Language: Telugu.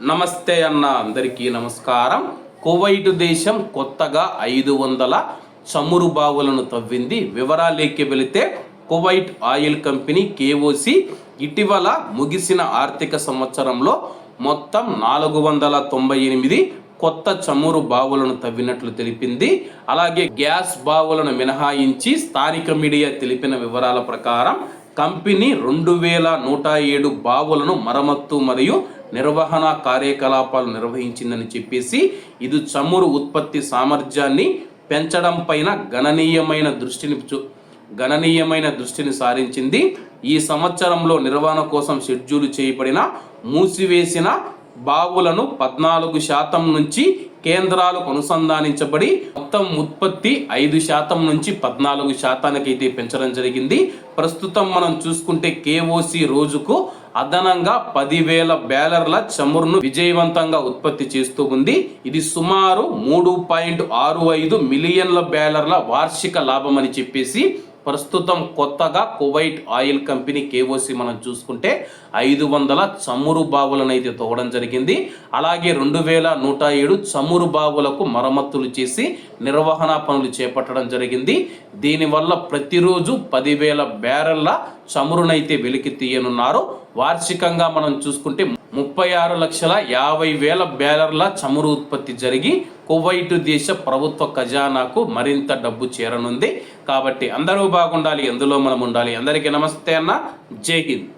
నమస్తే అన్న అందరికీ నమస్కారం. కువైట్ దేశం కొత్తగా ఐదు వందల చమురు బావులను తవ్వింది. వివరాలేకి వెళితే కువైట్ ఆయిల్ కంపెనీ కేఓసి ఇటీవల ముగిసిన ఆర్థిక సంవత్సరంలో మొత్తం నాలుగు వందల తొంభై ఎనిమిది కొత్త చమురు బావులను తవ్వినట్లు తెలిపింది. అలాగే గ్యాస్ బావులను మినహాయించి స్థానిక మీడియా తెలిపిన వివరాల ప్రకారం కంపెనీ రెండు వేల నూట ఏడు బావులను మరమ్మత్తు మరియు నిర్వహణ కార్యకలాపాలు నిర్వహించిందని చెప్పేసి ఇది చమురు ఉత్పత్తి సామర్థ్యాన్ని పెంచడం పైన గణనీయమైన దృష్టిని చూ గణనీయమైన దృష్టిని సారించింది. ఈ సంవత్సరంలో నిర్వహణ కోసం షెడ్యూల్ చేయబడిన మూసివేసిన బావులను పద్నాలుగు శాతం నుంచి కేంద్రాలకు అనుసంధానించబడి మొత్తం ఉత్పత్తి ఐదు శాతం నుంచి పద్నాలుగు శాతానికి అయితే పెంచడం జరిగింది. ప్రస్తుతం మనం చూసుకుంటే కేఓసి రోజుకు అదనంగా పదివేల బ్యాలర్ల చమురును విజయవంతంగా ఉత్పత్తి చేస్తూ ఉంది. ఇది సుమారు మూడు పాయింట్ ఆరు ఐదు మిలియన్ల బ్యాలర్ల వార్షిక లాభం అని చెప్పేసి ప్రస్తుతం కొత్తగా కువైట్ ఆయిల్ కంపెనీ కేఓసి మనం చూసుకుంటే ఐదు వందల చమురు బావులను అయితే తవ్వడం జరిగింది. అలాగే రెండు వేల నూట ఏడు చమురు బావులకు మరమ్మతులు చేసి నిర్వహణ పనులు చేపట్టడం జరిగింది. దీనివల్ల ప్రతిరోజు పదివేల బ్యారెళ్ళ చమురునైతే వెలికి తీయనున్నారు. వార్షికంగా మనం చూసుకుంటే ముప్పై ఆరు లక్షల యాభై వేల బ్యాలర్ల చమురు ఉత్పత్తి జరిగి కువైట్ దేశ ప్రభుత్వ ఖజానాకు మరింత డబ్బు చేరనుంది. కాబట్టి అందరూ బాగుండాలి ఎందులో మనం ఉండాలి? అందరికీ నమస్తే అన్న. జై హింద్.